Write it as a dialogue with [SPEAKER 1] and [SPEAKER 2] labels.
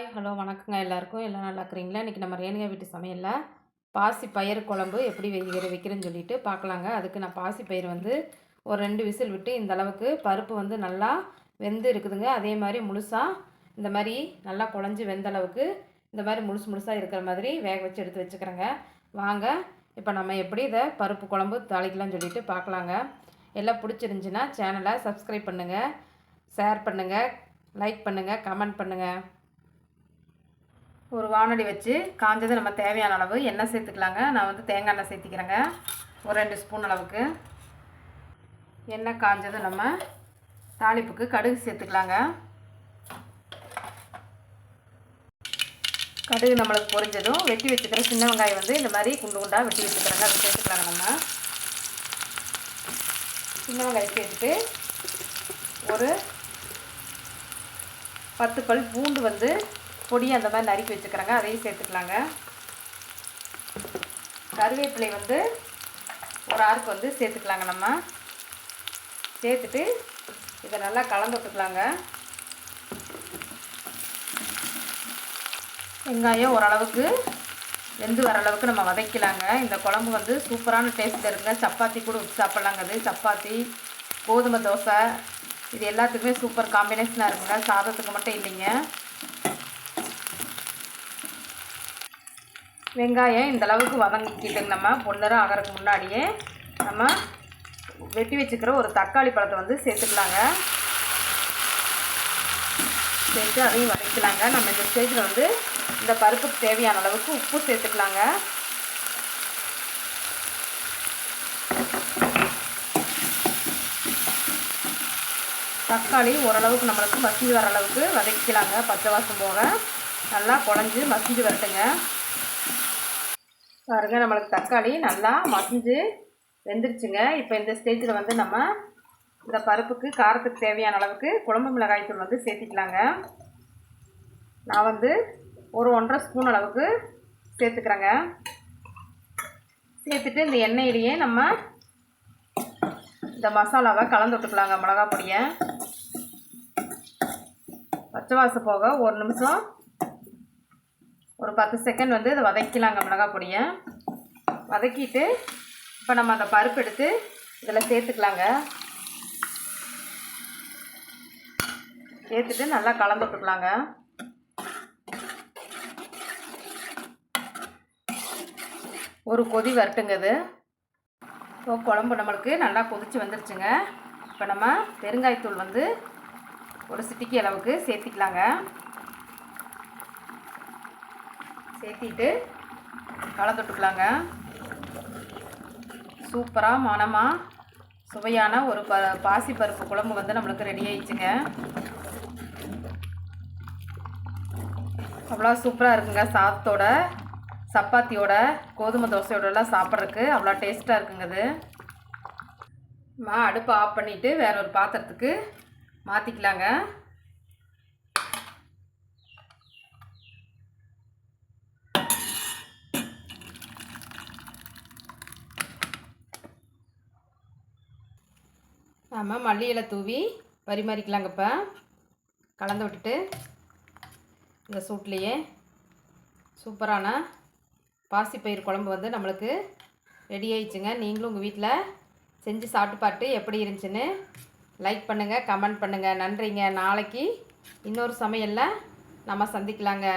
[SPEAKER 1] Hi hello வணக்கங்க எல்லாருக்கும். எல்லாம் நல்லா இருக்கிறீங்களா? இன்றைக்கி நம்ம ரேணுகா வீட்டு சமையலில் பாசி பயிறு குழம்பு எப்படி வைக்கிற வைக்கிறேன்னு சொல்லிட்டு பார்க்கலாங்க. அதுக்கு நான் பாசி பயிர் வந்து ஒரு ரெண்டு விசில் விட்டு இந்த அளவுக்கு பருப்பு வந்து நல்லா வெந்து இருக்குதுங்க. அதே மாதிரி முழுசாக இந்த மாதிரி நல்லா குழஞ்சி வெந்த அளவுக்கு இந்த மாதிரி முழுசு முழுசாக இருக்கிற மாதிரி வேக வச்சு எடுத்து வச்சுக்கிறேங்க. வாங்க இப்போ நம்ம எப்படி இதை பருப்பு குழம்பு தாளிக்கலாம்னு சொல்லிட்டு பார்க்கலாங்க. எல்லாம் பிடிச்சிருந்துச்சின்னா சேனலை சப்ஸ்கிரைப் பண்ணுங்கள் ஷேர் பண்ணுங்கள் லைக் பண்ணுங்கள் கமெண்ட் பண்ணுங்கள் ஒரு வானொலி வச்சு காஞ்சது நம்ம தேவையான அளவு எண்ணெய் சேர்த்துக்கலாங்க. நான் வந்து தேங்காய் எண்ணெய் சேர்த்திக்கிறேங்க. ஒரு ரெண்டு ஸ்பூன் அளவுக்கு. எண்ணெய் காஞ்சது நம்ம தாளிப்புக்கு கடுகு சேர்த்துக்கலாங்க. கடுகு நம்மளுக்கு பொரிஞ்சதும் வெட்டி வச்சுக்கிற சின்ன வெங்காயம் வந்து இந்த மாதிரி குண்டு குண்டாக வெட்டி வச்சுக்கிறேங்க. அதை சேர்த்துக்கலாங்க நம்ம. சின்ன வெங்காயம் சேர்த்துட்டு ஒரு பத்து பல் பூண்டு வந்து பொடி அந்த மாதிரி நறுக்கி வச்சுக்கிறாங்க. அதையும் சேர்த்துக்கலாங்க. கருவேப்பிலை வந்து ஒரு ஆறுக்கு வந்து சேர்த்துக்கலாங்க நம்ம. சேர்த்துட்டு இதை நல்லா கலந்து விட்டுக்கலாங்க. வெங்காயம் ஓரளவுக்கு வெந்து வர அளவுக்கு நம்ம வதக்கலாங்க. இந்த குழம்பு வந்து சூப்பரான டேஸ்ட் இருக்குங்க. சப்பாத்தி கூட வச்சு சாப்பிட்லாங்க அது. சப்பாத்தி கோதுமை தோசை இது எல்லாத்துக்குமே சூப்பர் காம்பினேஷனாக இருக்குங்க. சாதத்துக்கு மட்டும் இல்லைங்க. வெங்காயம் இந்தளவுக்கு வதங்கிக்கிட்டுங்க நம்ம பொன்னரம் ஆகிறதுக்கு முன்னாடியே நம்ம வெட்டி வச்சுக்கிற ஒரு தக்காளி பழத்தை வந்து சேர்த்துக்கலாங்க. சேர்த்து அதையும் வதக்கலாங்க நம்ம இந்த ஸ்டேஜில் வந்து இந்த பருப்புக்கு தேவையான அளவுக்கு உப்பு சேர்த்துக்கலாங்க. தக்காளி ஓரளவுக்கு நம்மளுக்கு மசிஞ்சு வர அளவுக்கு வதக்கிக்கலாங்க. பச்சை வாசம் போக நல்லா குழஞ்சி மசிஞ்சு வரட்டுங்க. பாருங்க நம்மளுக்கு தக்காளி நல்லா மசிஞ்சு வெந்துருச்சுங்க. இப்போ இந்த ஸ்டேஜில் வந்து நம்ம இந்த பருப்புக்கு காரத்துக்கு தேவையான அளவுக்கு குழம்பு மிளகாய் தூள் வந்து சேர்த்திக்கலாங்க. நான் வந்து ஒரு ஒன்றரை ஸ்பூன் அளவுக்கு சேர்த்துக்கிறேங்க. சேர்த்துட்டு இந்த எண்ணெயிலேயே நம்ம இந்த மசாலாவை கலந்து விட்டுக்கலாங்க மிளகா பொடியை. பச்சை வாசம் போக ஒரு நிமிஷம் ஒரு பத்து செகண்ட் வந்து இதை வதக்கிலாங்க மிளகா பொடியை. வதக்கிட்டு இப்போ நம்ம அந்த பருப்பு எடுத்து இதில் சேர்த்துக்கலாங்க. சேர்த்துட்டு நல்லா கலந்து விட்டுக்கலாங்க. ஒரு கொதி வரட்டுங்க இது. இப்போ குழம்பு நம்மளுக்கு நல்லா கொதித்து வந்துருச்சுங்க. இப்போ நம்ம பெருங்காயத்தூள் வந்து ஒரு சிட்டிக்கு அளவுக்கு சேர்த்திக்கலாங்க. சேர்த்திட்டு தொட்டுக்கலாங்க. சூப்பராக மனமாக சுவையான ஒரு ப பாசிப்பருப்பு குழம்பு வந்து நம்மளுக்கு ரெடி ஆயிடுச்சுங்க. அவ்வளோ சூப்பராக இருக்குங்க சாத்தோட சப்பாத்தியோட கோதுமை தோசையோடலாம் சாப்பிட்றதுக்கு அவ்வளோ டேஸ்ட்டாக இருக்குங்க அது. மா அடுப்பை ஆஃப் பண்ணிவிட்டு வேற ஒரு பாத்திரத்துக்கு மாற்றிக்கலாங்க நம்ம மல்லி இலை தூவி பரிமாறிக்கலாங்க இப்போ கலந்து விட்டுட்டு இந்த சூட்லேயே சூப்பரான பாசிப்பயிர் குழம்பு வந்து நம்மளுக்கு ரெடி ஆயிடுச்சுங்க. நீங்களும் உங்கள் வீட்டில் செஞ்சு சாப்பிட்டு பார்த்து எப்படி இருந்துச்சுன்னு லைக் பண்ணுங்கள் கமெண்ட் பண்ணுங்கள் நன்றிங்க. நாளைக்கு இன்னொரு சமையலில் நம்ம சந்திக்கலாங்க.